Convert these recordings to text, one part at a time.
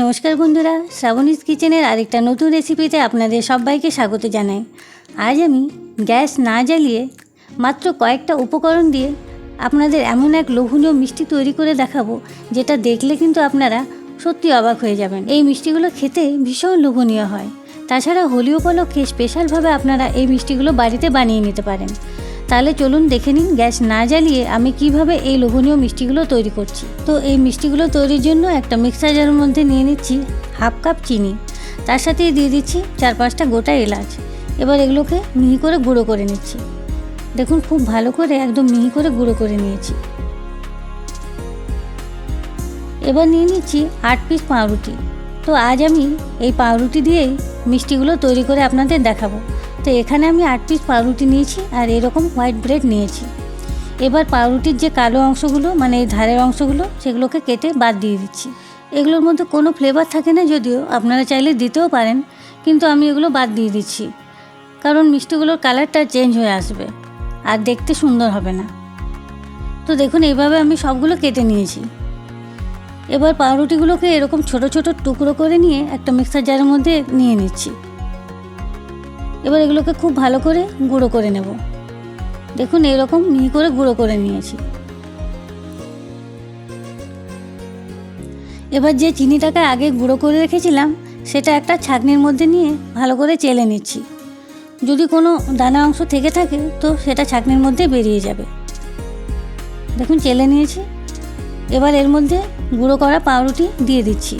নমস্কার বন্ধুরা, শ্রাবণীজ কিচেনের আরেকটা নতুন রেসিপিতে আপনাদের সবাইকে স্বাগত জানাই। আজ আমি গ্যাস না জ্বালিয়ে মাত্র কয়েকটা উপকরণ দিয়ে আপনাদের এমন এক লোভনীয় মিষ্টি তৈরি করে দেখাবো, যেটা দেখলে কিন্তু আপনারা সত্যি অবাক হয়ে যাবেন। এই মিষ্টিগুলো খেতে ভীষণ লোভনীয় হয়। তাছাড়া হোলি উপলক্ষে স্পেশালভাবে আপনারা এই মিষ্টিগুলো বাড়িতে বানিয়ে নিতে পারেন। তাহলে চলুন দেখে নিন গ্যাস না জ্বালিয়ে আমি কীভাবে এই লোভনীয় মিষ্টিগুলো তৈরি করছি। তো এই মিষ্টিগুলো তৈরির জন্য একটা মিক্সার জারের মধ্যে নিয়ে নিচ্ছি হাফ কাপ চিনি। তার সাথেই দিয়ে দিচ্ছি চার পাঁচটা গোটা এলাচ। এবার এগুলোকে মিহি করে গুঁড়ো করে নিচ্ছি। দেখুন খুব ভালো করে একদম মিহি করে গুঁড়ো করে নিয়েছি। এবার নিয়ে নিচ্ছি আট পিস পাউরুটি। তো আজ আমি এই পাউরুটি দিয়েই মিষ্টিগুলো তৈরি করে আপনাদের দেখাবো। তো এখানে আমি আট পিস পাউরুটি নিয়েছি আর এরকম হোয়াইট ব্রেড নিয়েছি। এবার পাউরুটির যে কালো অংশগুলো মানে এই ধারের অংশগুলো, সেগুলোকে কেটে বাদ দিয়ে দিচ্ছি। এগুলোর মধ্যে কোনো ফ্লেভার থাকে না যদিও, আপনারা চাইলে দিতেও পারেন, কিন্তু আমি এগুলো বাদ দিয়ে দিচ্ছি। কারণ মিষ্টিগুলোর কালারটা চেঞ্জ হয়ে আসবে, আর দেখতে সুন্দর হবে না। তো দেখুন, এইভাবে আমি সবগুলো কেটে নিয়েছি। এবার পাউরুটিগুলোকে এরকম ছোট ছোট টুকরো করে নিয়ে একটা মিক্সার জারের মধ্যে নিয়ে নিচ্ছি। এবার এগুলোকে খুব ভালো করে গুঁড়ো করে নেব। দেখুন, এরকম মিহি করে গুঁড়ো করে নিয়েছি। এবার যে চিনিটাকে আগে গুঁড়ো করে রেখেছিলাম, সেটা একটা ছাঁকনির মধ্যে নিয়ে ভালো করে চেলে নিচ্ছি। যদি কোনো দানা অংশ থেকে থাকে, তো সেটা ছাঁকনির মধ্যে বেরিয়ে যাবে। দেখুন, চেলে নিয়েছি। এবার এর মধ্যে গুঁড়ো করা পাউরুটি দিয়ে দিচ্ছি।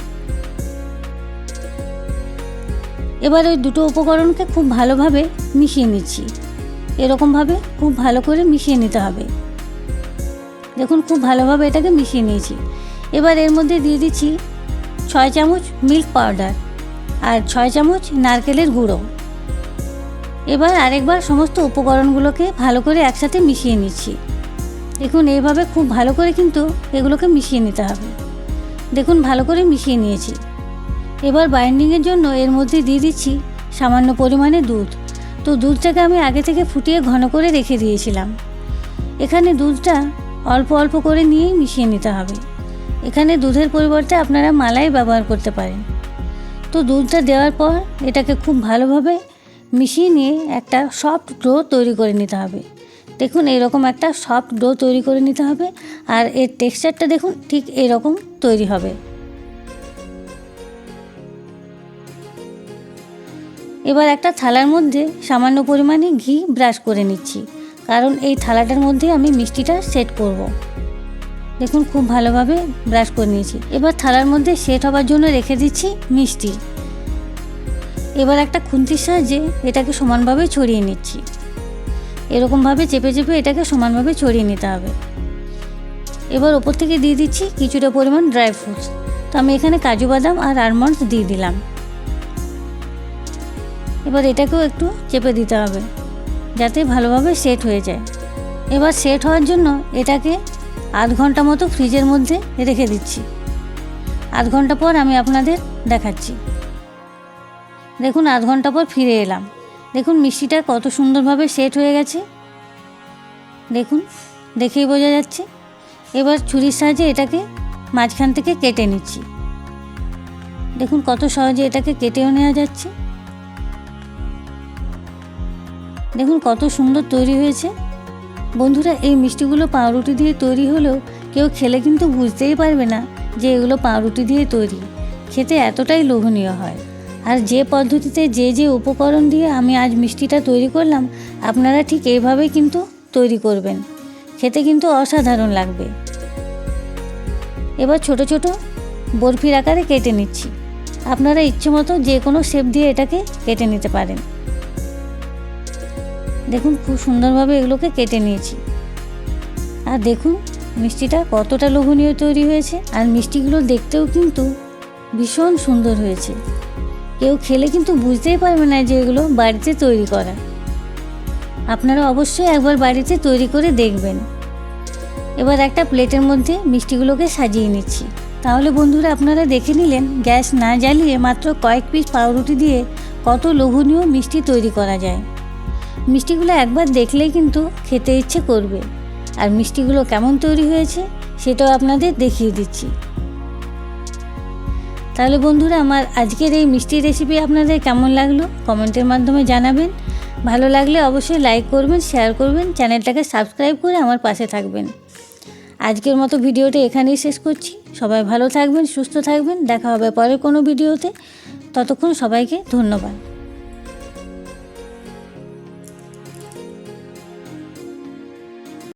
এবার ওই দুটো উপকরণকে খুব ভালোভাবে মিশিয়ে নিচ্ছি। এরকমভাবে খুব ভালো করে মিশিয়ে নিতে হবে। দেখুন, খুব ভালোভাবে এটাকে মিশিয়ে নিয়েছি। এবার এর মধ্যে দিয়ে দিচ্ছি ছয় চামচ মিল্ক পাউডার আর ছয় চামচ নারকেলের গুঁড়ো। এবার আরেকবার সমস্ত উপকরণগুলোকে ভালো করে একসাথে মিশিয়ে নিচ্ছি। দেখুন, এইভাবে খুব ভালো করে কিন্তু এগুলোকে মিশিয়ে নিতে হবে। দেখুন, ভালো করে মিশিয়ে নিয়েছি। এবার বাইন্ডিংয়ের জন্য এর মধ্যে দিয়ে দিচ্ছি সামান্য পরিমাণে দুধ। তো দুধটাকে আমি আগে থেকে ফুটিয়ে ঘন করে রেখে দিয়েছিলাম। এখানে দুধটা অল্প অল্প করে নিয়েই মিশিয়ে নিতে হবে। এখানে দুধের পরিবর্তে আপনারা মালাই ব্যবহার করতে পারেন। তো দুধটা দেওয়ার পর এটাকে খুব ভালোভাবে মিশিয়ে নিয়ে একটা সফট ডো তৈরি করে নিতে হবে। দেখুন এরকম একটা সফট ডো তৈরি করে নিতে হবে। আর এর টেক্সচারটা দেখুন ঠিক এরকম তৈরি হবে। এবার একটা থালার মধ্যে সামান্য পরিমাণে ঘি ব্রাশ করে নিচ্ছি, কারণ এই থালাটার মধ্যে আমি মিষ্টিটা সেট করব। দেখুন, খুব ভালোভাবে ব্রাশ করে নিয়েছি। এবার থালার মধ্যে সেট হবার জন্য রেখে দিচ্ছি মিষ্টি। এবার একটা খুন্তির সাহায্যে এটাকে সমানভাবে ছড়িয়ে নিচ্ছি। এরকমভাবে চেপে চেপে এটাকে সমানভাবে ছড়িয়ে নিতে হবে। এবার ওপর থেকে দিয়ে দিচ্ছি কিছুটা পরিমাণ ড্রাই ফ্রুটস তো আমি এখানে কাজু বাদাম আর আলমন্ডস দিয়ে দিলাম। এবার এটাকেও একটু চেপে দিতে হবে, যাতে ভালোভাবে সেট হয়ে যায়। এবার সেট হওয়ার জন্য এটাকে আধ ঘণ্টা মতো ফ্রিজের মধ্যে রেখে দিচ্ছি। আধ ঘণ্টা পর আমি আপনাদের দেখাচ্ছি। দেখুন, আধ ঘণ্টা পর ফিরে এলাম। দেখুন, মিষ্টিটা কত সুন্দরভাবে সেট হয়ে গেছে। দেখুন, দেখেই বোঝা যাচ্ছে। এবার ছুরির সাহায্যে এটাকে মাঝখান থেকে কেটে নিচ্ছি। দেখুন, কত সহজে এটাকে কেটেও নেওয়া যাচ্ছে। দেখুন কত সুন্দর তৈরি হয়েছে। বন্ধুরা, এই মিষ্টিগুলো পাউরুটি দিয়ে তৈরি হলেও কেউ খেলে কিন্তু বুঝতেই পারবে না যে এগুলো পাউরুটি দিয়ে তৈরি। খেতে এতটাই লোভনীয় হয়। আর যে পদ্ধতিতে যে যে উপকরণ দিয়ে আমি আজ মিষ্টিটা তৈরি করলাম, আপনারা ঠিক এইভাবেই কিন্তু তৈরি করবেন। খেতে কিন্তু অসাধারণ লাগবে। এবার ছোট ছোট বরফির আকারে কেটে নিচ্ছি। আপনারা ইচ্ছে মতো যে কোনো শেপ দিয়ে এটাকে কেটে নিতে পারেন। দেখুন, খুব সুন্দরভাবে এগুলোকে কেটে নিয়েছি। আর দেখুন, মিষ্টিটা কতটা লোভনীয় তৈরি হয়েছে। আর মিষ্টিগুলো দেখতেও কিন্তু ভীষণ সুন্দর হয়েছে। কেউ খেলে কিন্তু বুঝতেই পারবে না যে এগুলো বাড়িতে তৈরি করা। আপনারা অবশ্যই একবার বাড়িতে তৈরি করে দেখবেন। এবার একটা প্লেটের মধ্যে মিষ্টিগুলোকে সাজিয়ে নিচ্ছি। তাহলে বন্ধুরা, আপনারা দেখে নিলেন, গ্যাস না জ্বালিয়ে মাত্র কয়েক পিস পাউরুটি দিয়ে কত লোভনীয় মিষ্টি তৈরি করা যায়। মিষ্টিগুলো একবার দেখলেই কিন্তু খেতে ইচ্ছে করবে। আর মিষ্টিগুলো কেমন তৈরি হয়েছে, সেটাও আপনাদের দেখিয়ে দিচ্ছি। তাহলে বন্ধুরা, আমার আজকের এই মিষ্টি রেসিপি আপনাদের কেমন লাগল? কমেন্টের মাধ্যমে জানাবেন। ভালো লাগলে অবশ্যই লাইক করবেন শেয়ার করবেন, চ্যানেলটাকে সাবস্ক্রাইব করে আমার পাশে থাকবেন। আজকের মতো ভিডিওটা এখানেই শেষ করছি। সবাই ভালো থাকবেন, সুস্থ থাকবেন। দেখা হবে পরের কোনো ভিডিওতে। ততক্ষণ সবাইকে ধন্যবাদ।